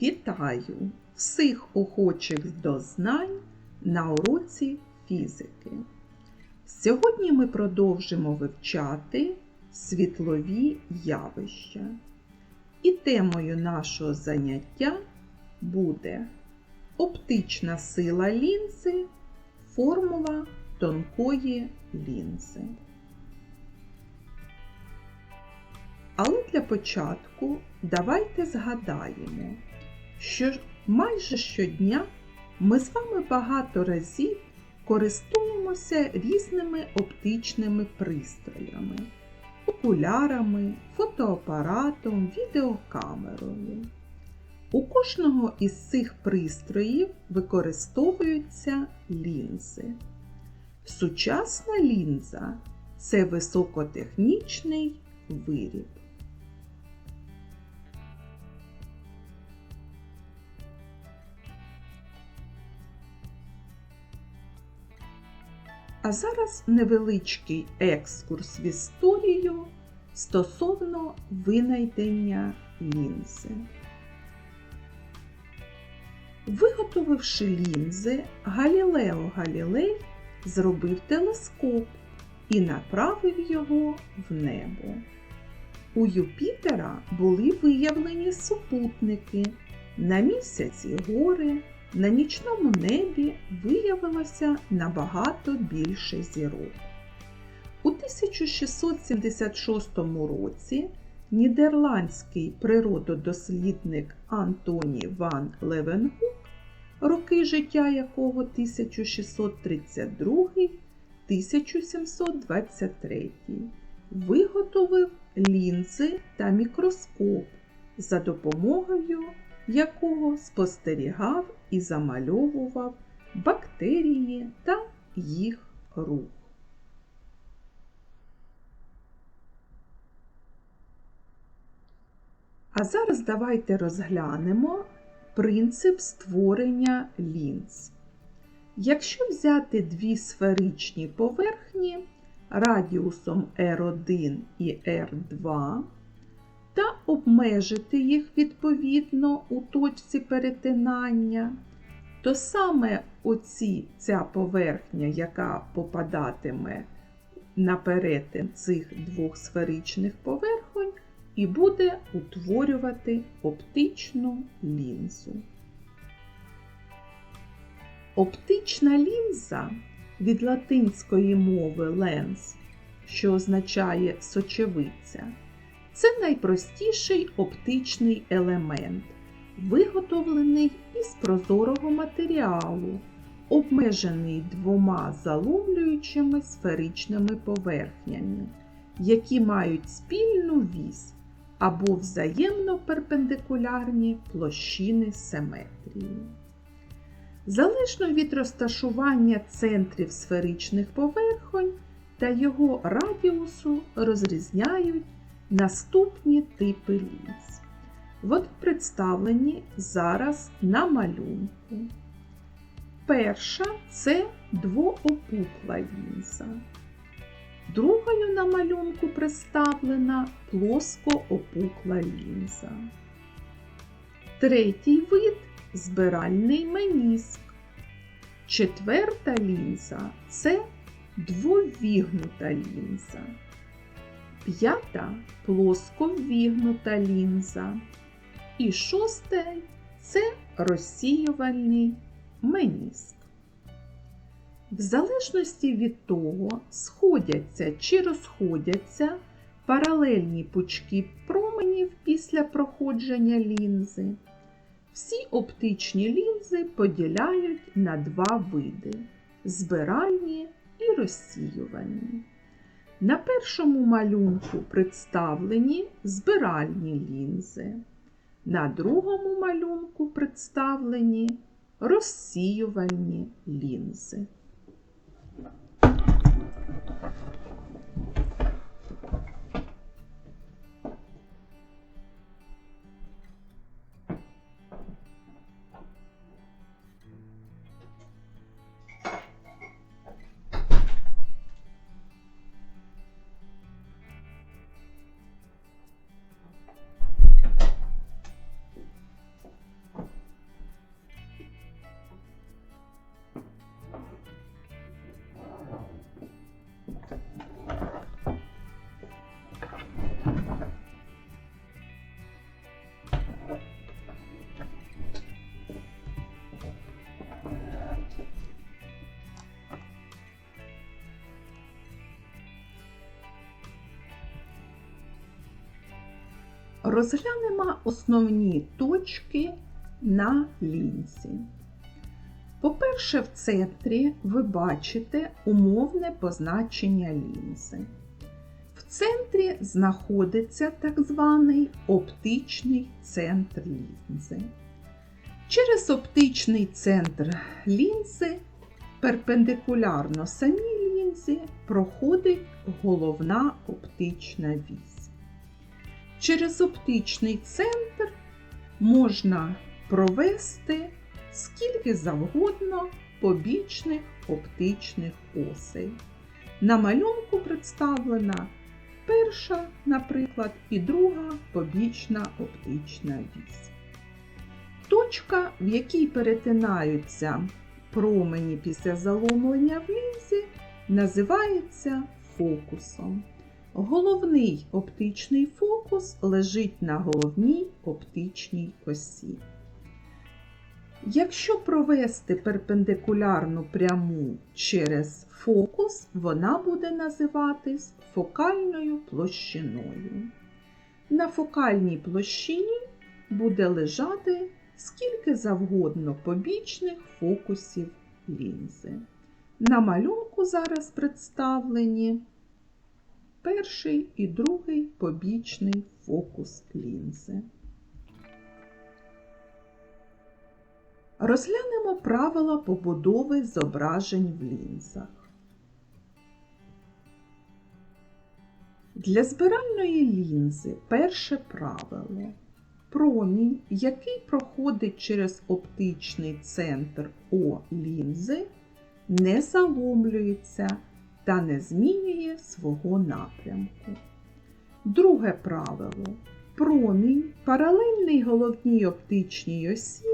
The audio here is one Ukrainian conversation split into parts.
Вітаю всіх охочих до знань на уроці фізики. Сьогодні ми продовжимо вивчати світлові явища. І темою нашого заняття буде оптична сила лінзи, формула тонкої лінзи. Але для початку давайте згадаємо, що майже щодня ми з вами багато разів користуємося різними оптичними пристроями, окулярами, фотоапаратом, відеокамерою. У кожного із цих пристроїв використовуються лінзи. Сучасна лінза це високотехнічний виріб. А зараз невеличкий екскурс в історію стосовно винайдення лінзи. Виготовивши лінзи, Галілео Галілей зробив телескоп і направив його в небо. У Юпітера були виявлені супутники, на місяці гори, на нічному небі виявилося набагато більше зірок. У 1676 році нідерландський природодослідник Антоні Ван Левенгук, роки життя якого 1632-1723, виготовив лінзи та мікроскоп, за допомогою якого спостерігав і замальовував бактерії та їх рух. А зараз давайте розглянемо принцип створення лінз. Якщо взяти дві сферичні поверхні радіусом R1 і R2 та обмежити їх відповідно у точці перетинання, то саме оці, ця поверхня, яка попадатиме на перетин цих двох сферичних поверхонь, і буде утворювати оптичну лінзу. Оптична лінза від латинської мови ленс, що означає сочевиця, це найпростіший оптичний елемент, виготовлений із прозорого матеріалу, обмежений двома заломлюючими сферичними поверхнями, які мають спільну вісь або взаємно перпендикулярні площини симетрії. Залежно від розташування центрів сферичних поверхонь та його радіусу розрізняють наступні типи лінз. Вони представлені зараз на малюнку. Перша це двоопукла лінза. Другою на малюнку представлена плоскоопукла лінза. Третій вид збиральний меніск. Четверта лінза це двовігнута лінза. П'ята плосковігнута лінза. І шосте це розсіювальний меніск. В залежності від того, сходяться чи розходяться паралельні пучки променів після проходження лінзи. Всі оптичні лінзи поділяють на два види збиральні і розсіювальні. На першому малюнку представлені збиральні лінзи, на другому малюнку представлені розсіювальні лінзи. Розглянемо основні точки на лінзі. По-перше, в центрі ви бачите умовне позначення лінзи. В центрі знаходиться так званий оптичний центр лінзи. Через оптичний центр лінзи перпендикулярно самій лінзі проходить головна оптична вісь. Через оптичний центр можна провести скільки завгодно побічних оптичних осей. На малюнку представлена перша, наприклад, і друга побічна оптична вісь. Точка, в якій перетинаються промені після заломлення в лінзі, називається фокусом. Головний оптичний фокус лежить на головній оптичній осі. Якщо провести перпендикулярну пряму через фокус, вона буде називатись фокальною площиною. На фокальній площині буде лежати скільки завгодно побічних фокусів лінзи. На малюнку зараз представлені перший і другий побічний фокус лінзи. Розглянемо правила побудови зображень в лінзах. Для збиральної лінзи перше правило. Промінь, який проходить через оптичний центр О лінзи, не заломлюється та не змінює свого напрямку. Друге правило. Промінь, паралельний головній оптичній осі,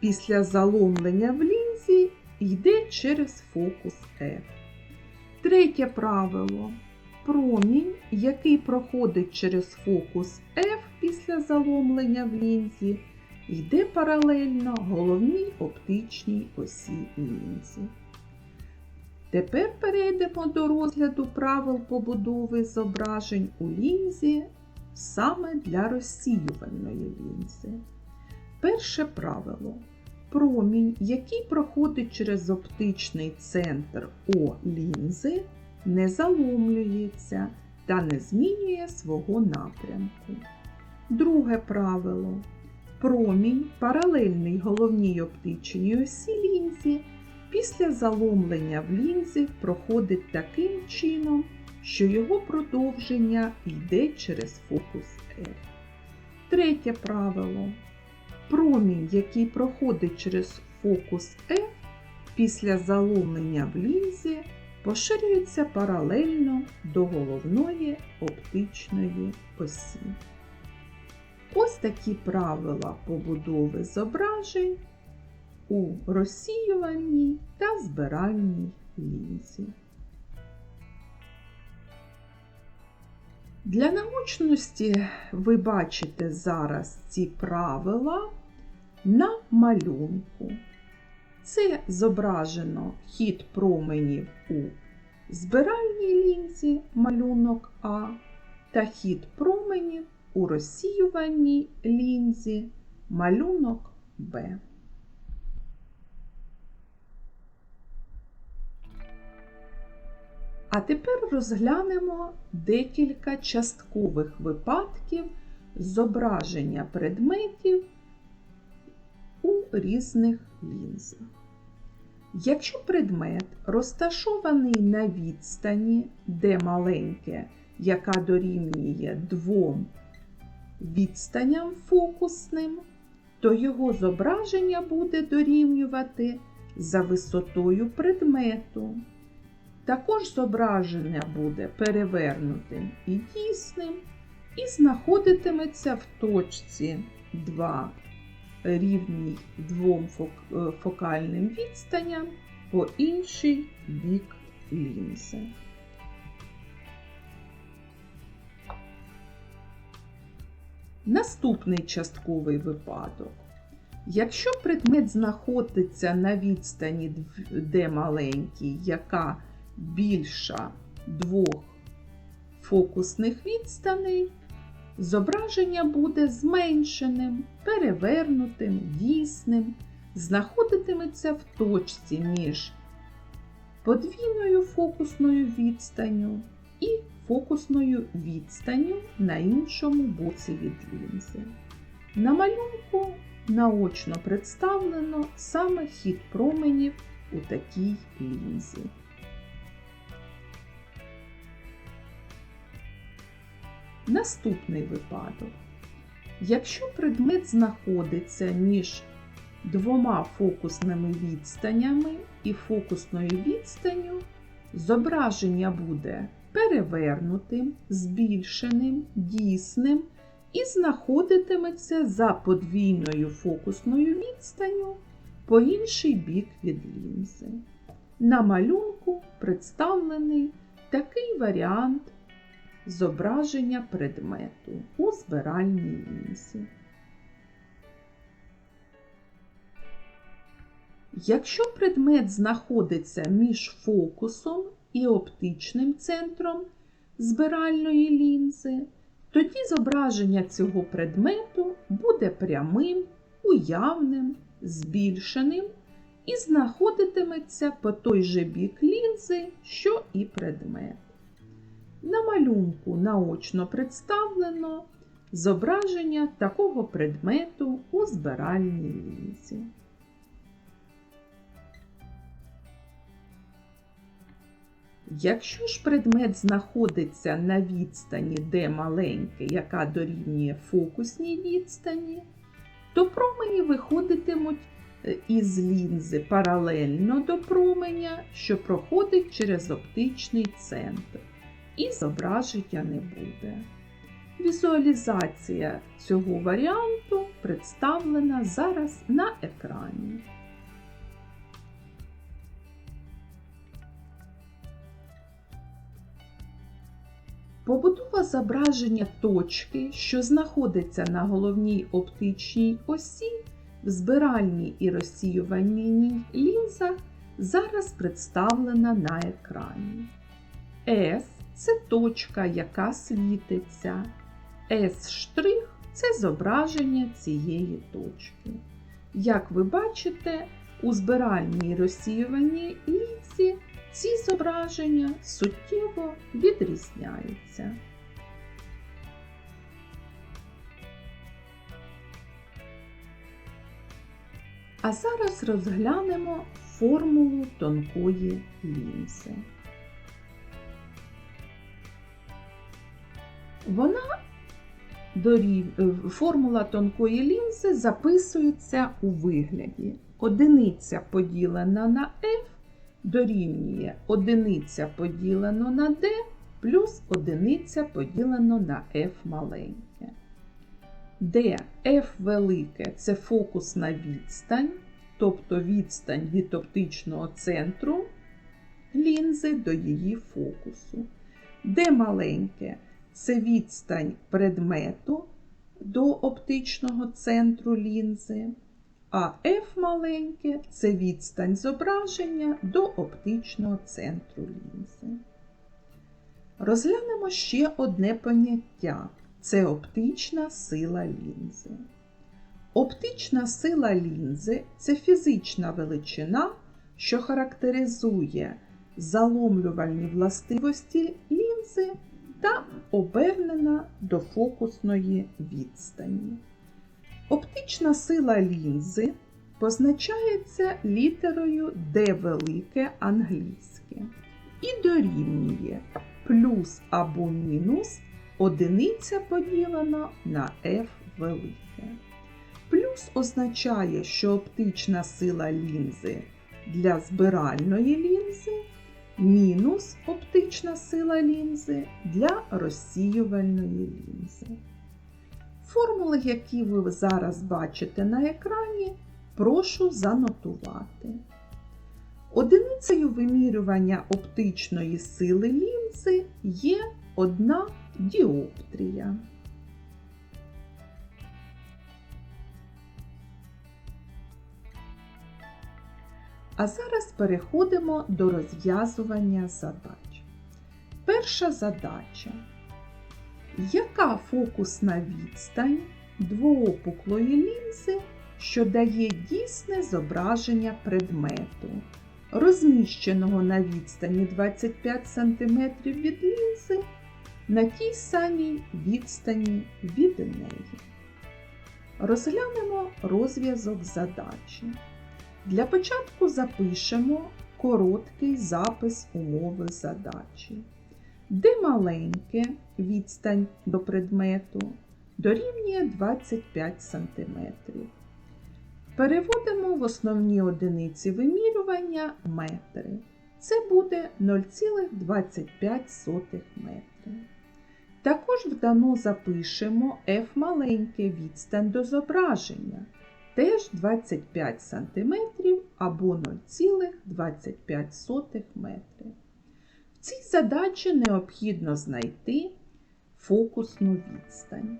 після заломлення в лінзі йде через фокус F. Третє правило. Промінь, який проходить через фокус F після заломлення в лінзі, йде паралельно головній оптичній осі лінзі. Тепер перейдемо до розгляду правил побудови зображень у лінзі саме для розсіювальної лінзи. Перше правило. Промінь, який проходить через оптичний центр О лінзи, не заломлюється та не змінює свого напрямку. Друге правило. Промінь, паралельний головній оптичній осі лінзі, після заломлення в лінзі проходить таким чином, що його продовження йде через фокус F. Третє правило. Промінь, який проходить через фокус F, після заломлення в лінзі, поширюється паралельно до головної оптичної осі. Ось такі правила побудови зображень у розсіювальній та збиральній лінзі. Для наочності ви бачите зараз ці правила на малюнку. Це зображено хід променів у збиральній лінзі малюнок А та хід променів у розсіювальній лінзі малюнок Б. А тепер розглянемо декілька часткових випадків зображення предметів у різних лінзах. Якщо предмет розташований на відстані, де маленьке, яка дорівнює двом відстаням фокусним, то його зображення буде дорівнювати за висотою предмету. Також зображення буде перевернутим і дійсним, і знаходитиметься в точці 2 рівній двом фокальним відстаням по інший бік лінзи. Наступний частковий випадок. Якщо предмет знаходиться на відстані де маленький, яка більша двох фокусних відстаней, Зображення буде зменшеним, перевернутим, дійсним, знаходитиметься в точці між подвійною фокусною відстанню і фокусною відстанню на іншому боці від лінзи. На малюнку наочно представлено саме хід променів у такій лінзі. Наступний випадок. Якщо предмет знаходиться між двома фокусними відстанями і фокусною відстанню, зображення буде перевернутим, збільшеним, дійсним і знаходитиметься за подвійною фокусною відстанню по інший бік від лінзи. На малюнку представлений такий варіант зображення предмету у збиральній лінзі. Якщо предмет знаходиться між фокусом і оптичним центром збиральної лінзи, тоді зображення цього предмету буде прямим, уявним, збільшеним і знаходитиметься по той же бік лінзи, що і предмет. На малюнку наочно представлено зображення такого предмету у збиральній лінзі. Якщо ж предмет знаходиться на відстані D маленьке, яка дорівнює фокусній відстані, то промені виходитимуть е, із лінзи паралельно до променя, що проходить через оптичний центр, і зображення не буде. Візуалізація цього варіанту представлена зараз на екрані. Побудова зображення точки, що знаходиться на головній оптичній осі, в збиральній і розсіювальній лінзах, зараз представлена на екрані. S це точка, яка світиться. S' це зображення цієї точки. Як ви бачите, у збиральній і розсіювальній лінзі ці зображення суттєво відрізняються. А зараз розглянемо формулу тонкої лінзи. Вона е, формула тонкої лінзи записується у вигляді одиниця поділена на f дорівнює одиниця поділено на d плюс одиниця поділено на f маленьке. Де f велике це фокусна відстань, тобто відстань від оптичного центру лінзи до її фокусу. Де маленьке це відстань предмету до оптичного центру лінзи а F маленьке це відстань зображення до оптичного центру лінзи. Розглянемо ще одне поняття це оптична сила лінзи. Оптична сила лінзи це фізична величина, що характеризує заломлювальні властивості лінзи та обернена до фокусної відстані. Оптична сила лінзи позначається літерою D велике англійське і дорівнює плюс або мінус одиниця поділена на F велике. Плюс означає, що оптична сила лінзи для збиральної лінзи, мінус оптична сила лінзи для розсіювальної лінзи. Формули, які ви зараз бачите на екрані, прошу занотувати. Одиницею вимірювання оптичної сили лінзи є одна діоптрія. А зараз переходимо до розв'язування задач. Перша задача. Яка фокусна відстань двоопуклої лінзи, що дає дійсне зображення предмету, розміщеного на відстані 25 см від лінзи на тій самій відстані від неї? Розглянемо розв'язок задачі. Для початку запишемо короткий запис умови задачі, де маленьке відстань до предмету дорівнює 25 см. Переводимо в основні одиниці вимірювання метри. Це буде 0,25 метри. Також вдано запишемо F маленьке відстань до зображення, теж 25 см або 0,25 метри. В цій задачі необхідно знайти фокусну відстань.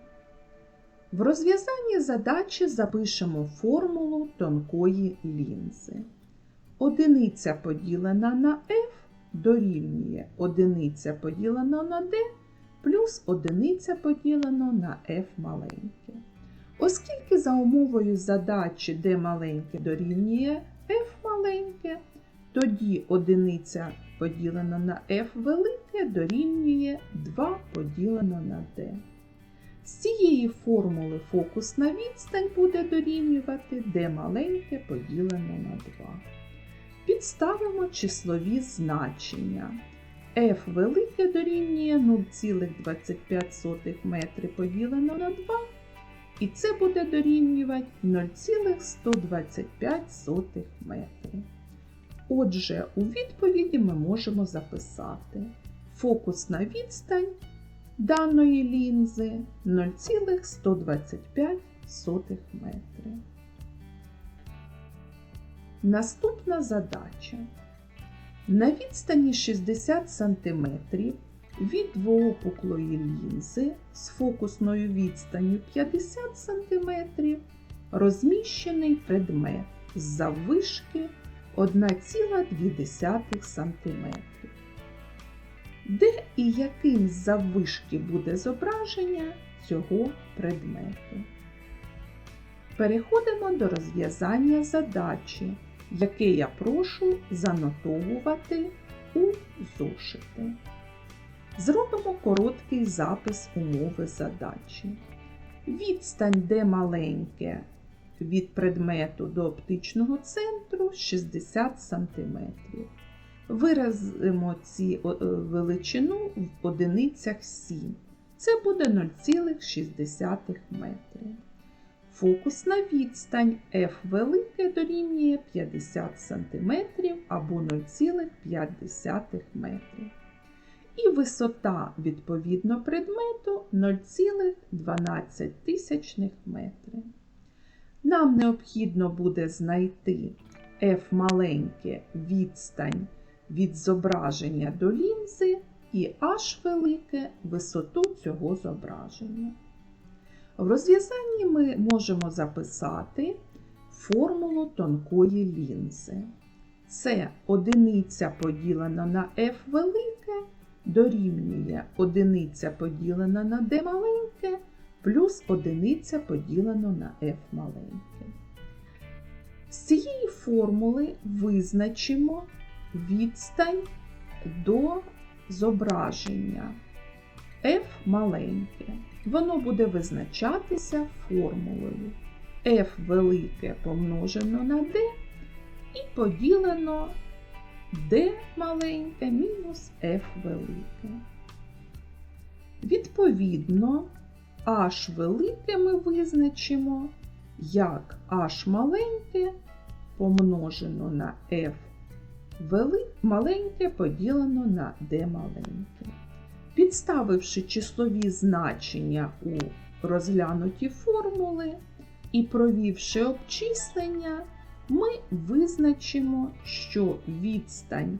В розв'язанні задачі запишемо формулу тонкої лінзи. Одиниця поділена на F дорівнює одиниця поділена на D плюс одиниця поділено на F маленьке. Оскільки за умовою задачі D маленьке дорівнює F маленьке, тоді одиниця поділена на F велике дорівнює 2 поділено на D. З цієї формули фокусна відстань буде дорівнювати D маленьке поділено на 2. Підставимо числові значення. F велике дорівнює 0,25 метри поділено на 2, і це буде дорівнювати 0,125 метри. Отже, у відповіді ми можемо записати фокусна відстань даної лінзи 0,125 метри. Наступна задача. На відстані 60 см від двоопуклої лінзи з фокусною відстанню 50 см розміщений предмет з заввишки 1,2 см. Де і яким заввишки буде зображення цього предмету? Переходимо до розв'язання задачі яке я прошу занотовувати у зошити. Зробимо короткий запис умови задачі. Відстань, де маленьке від предмету до оптичного центру 60 см. Виразимо ці величину в одиницях 7. Це буде 0,6 метри. Фокусна відстань F велике дорівнює 50 см або 0,5 метрів. І висота відповідно предмету 0,12 метри. Нам необхідно буде знайти F маленьке відстань від зображення до лінзи і H велике висоту цього зображення. В розв'язанні ми можемо записати формулу тонкої лінзи. Це одиниця поділена на F велике дорівнює одиниця поділена на D маленьке плюс одиниця поділена на F маленьке. З цієї формули визначимо відстань до зображення F маленьке воно буде визначатися формулою f велике помножено на d і поділено d маленьке мінус f велике. Відповідно, h велике ми визначимо як h маленьке помножено на f маленьке поділено на d маленьке. Підставивши числові значення у розглянуті формули і провівши обчислення, ми визначимо, що відстань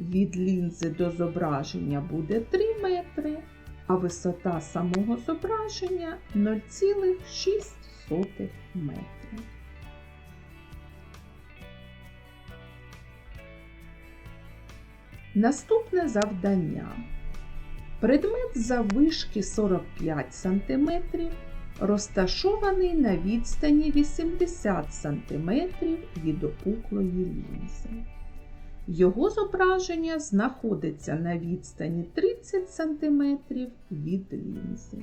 від лінзи до зображення буде 3 метри, а висота самого зображення 0,6 метри. Наступне завдання. Предмет заввишки 45 см розташований на відстані 80 см від опуклої лінзи. Його зображення знаходиться на відстані 30 см від лінзи.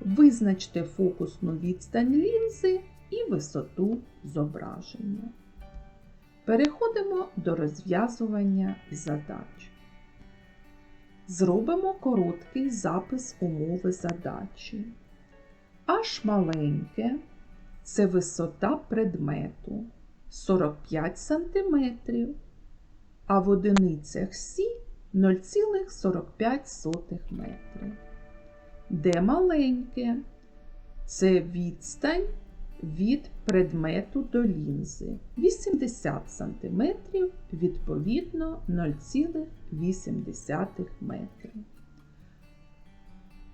Визначте фокусну відстань лінзи і висоту зображення. Переходимо до розв'язування задач. Зробимо короткий запис умови задачі. H маленьке це висота предмету 45 см, а в одиницях Сі 0,45 метри. Де маленьке це відстань від предмету до лінзи 80 см, відповідно 0,8 метри.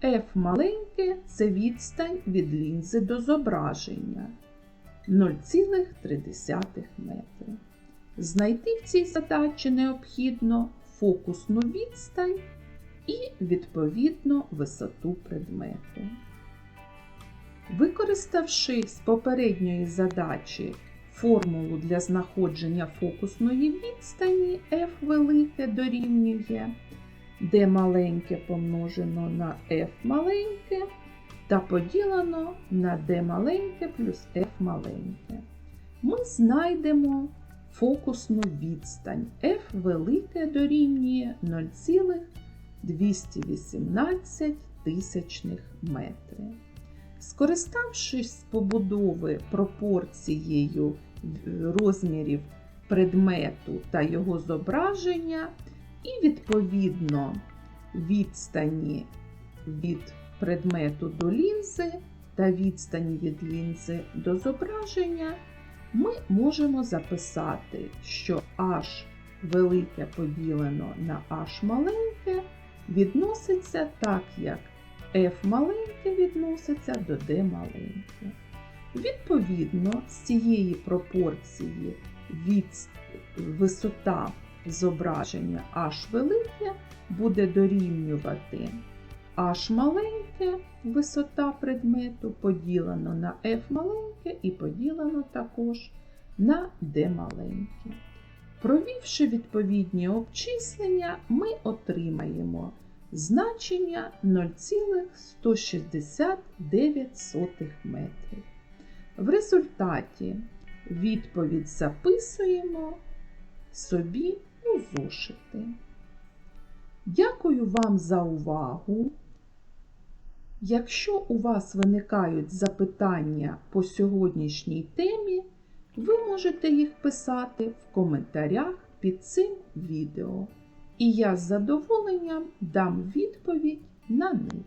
F маленьке це відстань від лінзи до зображення 0,3 метри. Знайти в цій задачі необхідно фокусну відстань і відповідно висоту предмету. Використавши з попередньої задачі формулу для знаходження фокусної відстані F велике дорівнює D маленьке помножено на F маленьке та поділено на D маленьке плюс F маленьке. Ми знайдемо фокусну відстань F велике дорівнює 0,218 тисячних метри. Скориставшись з побудови пропорцією розмірів предмету та його зображення, і відповідно відстані від предмету до лінзи та відстані від лінзи до зображення, ми можемо записати, що h велике поділено на h маленьке відноситься так, як f маленьке відноситься до d маленьке. Відповідно, з цієї пропорції від висота зображення h велике буде дорівнювати h маленьке висота предмету поділено на f маленьке і поділено також на d маленьке. Провівши відповідні обчислення, ми отримаємо значення 0,169 метрів. В результаті відповідь записуємо собі у зошити. Дякую вам за увагу. Якщо у вас виникають запитання по сьогоднішній темі, ви можете їх писати в коментарях під цим відео. І я з задоволенням дам відповідь на них.